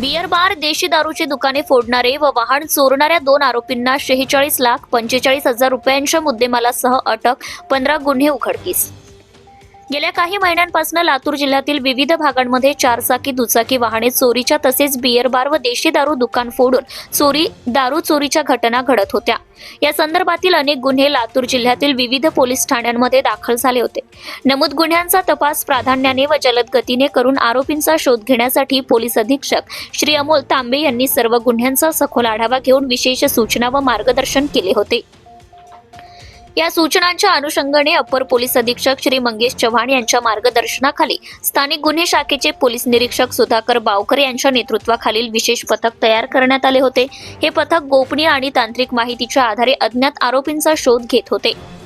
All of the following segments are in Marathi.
बियर बार देशी दारूची दुकाने फोडणारे व वाहन चोरणाऱ्या दोन आरोपींना शेहेचाळीस लाख पंचेचाळीस हजार रुपयांच्या मुद्देमालासह अटक पंधरा गुन्हे उघडकीस. गेल्या काही महिन्यांपासून लातूर जिल्ह्यातील विविध भागांमध्ये चारचाकी दुचाकी वाहने चोरीच्या तसेच बियर बार व देशी दारू दुकान फोडून चोरी दारू चोरीच्या घटना घडत होत्या. या संदर्भातील अनेक गुन्हे लातूर जिल्ह्यातील विविध पोलीस ठाण्यांमध्ये दाखल झाले होते. नमूद गुन्ह्यांचा तपास प्राधान्याने व जलद गतीने करून आरोपींचा शोध घेण्यासाठी पोलीस अधीक्षक श्री अमोल तांबे यांनी सर्व गुन्ह्यांचा सखोल आढावा घेऊन विशेष सूचना व मार्गदर्शन केले होते. या सूचनांच्या अनुषंगाने अपर पोलीस अधीक्षक श्री मंगेश चव्हाण यांच्या मार्गदर्शनाखाली स्थानिक गुन्हे शाखेचे पोलीस निरीक्षक सुधाकर बावकर यांच्या नेतृत्वाखालील विशेष पथक तयार करण्यात आले होते. हे पथक गोपनीय आणि तांत्रिक माहितीच्या आधारे अज्ञात आरोपींचा शोध घेत होते.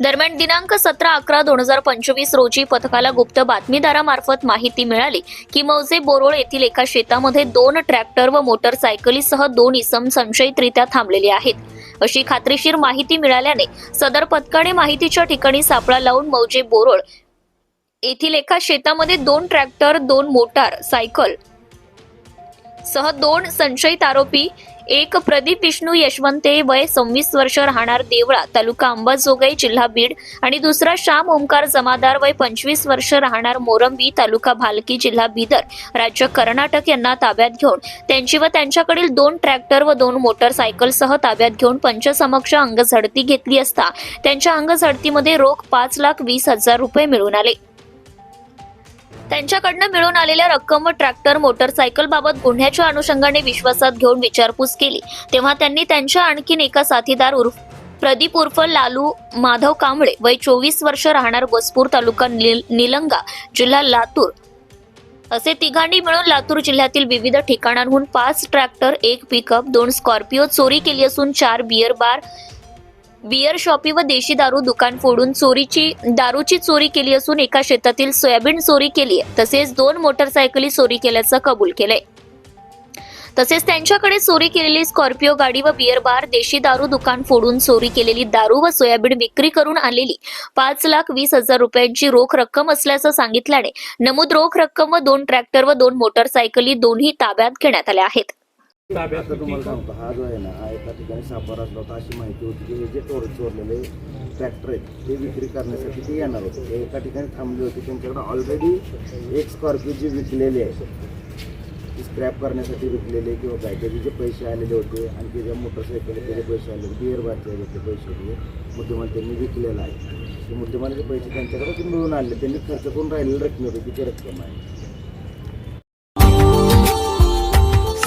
दरम्यान दिनांक सतरा अकरा दोन हजार पंचवीस रोजी पथकाला गुप्त बातमीदारामार्फत माहिती मिळाली की मौजे बोरोळ येथील एका शेतामध्ये दोन ट्रॅक्टर व मोटरसायकलीसह दोन इसम संशयितरित्या थांबलेले आहेत. अशी खात्रीशीर माहिती मिळाल्याने सदर पथकाने माहितीच्या ठिकाणी सापळा लावून मौजे बोरोळ येथील एका शेतामध्ये दोन ट्रॅक्टर दोन मोटार सायकल सह दोन संशयित आरोपी एक प्रदीप विष्णू यशवंते वय सव्वीस वर्ष राहणार देवळा तालुका अंबाजोगाई जिल्हा बीड. आणि दुसरा श्याम ओंकार जमादार वय पंचवीस वर्ष राहणार मोरंबी तालुका भालकी जिल्हा बिदर. राज्य कर्नाटक यांना ताब्यात घेऊन त्यांची व त्यांच्याकडील दोन ट्रॅक्टर व दोन मोटरसायकलसह ताब्यात घेऊन पंचसमक्ष अंगझडती घेतली असता त्यांच्या अंगझडतीमध्ये रोख पाच लाख वीस हजार रुपये मिळून आले. त्यांच्याकडनं मिळून आलेल्या रक्कम व ट्रॅक्टर मोटरसायकल बाबत गुन्ह्याच्या अनुषंगाने विश्वासात घेऊन विचारपूस केली. तेव्हा त्यांनी त्यांच्या आणखीन एका साथीदार उर्फ प्रदीप उर्फ लालू माधव कांबळे वय चोवीस वर्ष राहणार बसपूर तालुका निल- निलंगा जिल्हा लातूर. असे तिघांनी मिळून लातूर जिल्ह्यातील विविध ठिकाणांहून पाच ट्रॅक्टर एक पिकअप दोन स्कॉर्पिओ चोरी केली असून चार बियर बार बियर शॉपी व देशी दारू दुकान फोडून चोरीची दारूची चोरी केली असून एका शेतातील सोयाबीन चोरी केली आहे. तसेच दोन मोटरसायकली चोरी केल्याचं कबूल केलंय. तसेच त्यांच्याकडे चोरी केलेली स्कॉर्पिओ गाडी व बियर बार देशी दारू दुकान फोडून चोरी केलेली दारू व सोयाबीन विक्री करून आलेली पाच लाख वीस हजार रुपयांची रोख रक्कम असल्याचं सांगितल्याने नमूद रोख रक्कम व दोन ट्रॅक्टर व दोन मोटरसायकली दोन्ही ताब्यात घेण्यात आल्या आहेत. आता तुम्हाला सांगतो हा जो आहे ना हा एका ठिकाणी सापळा असला होता अशी माहिती होती की हे जे चोर चोरलेले ट्रॅक्टर आहेत ते विक्री करण्यासाठी ते येणार होते. ते एका ठिकाणी थांबले होते त्यांच्याकडे ऑलरेडी एक स्कॉर्पिओ जी विकलेली आहे स्क्रॅप करण्यासाठी विकलेले किंवा काय त्याचे जे पैसे आलेले होते आणि ते ज्या मोटरसायकल त्याचे पैसे आले बिअर बारचे घेतले पैसे होते मुद्देमाल त्यांनी विकलेला आहे. ते मुद्देमालाचे पैसे त्यांच्याकडे मिळून आले त्यांनी खर्च करून राहिलेली रक्कम होती किती रक्कम आहे.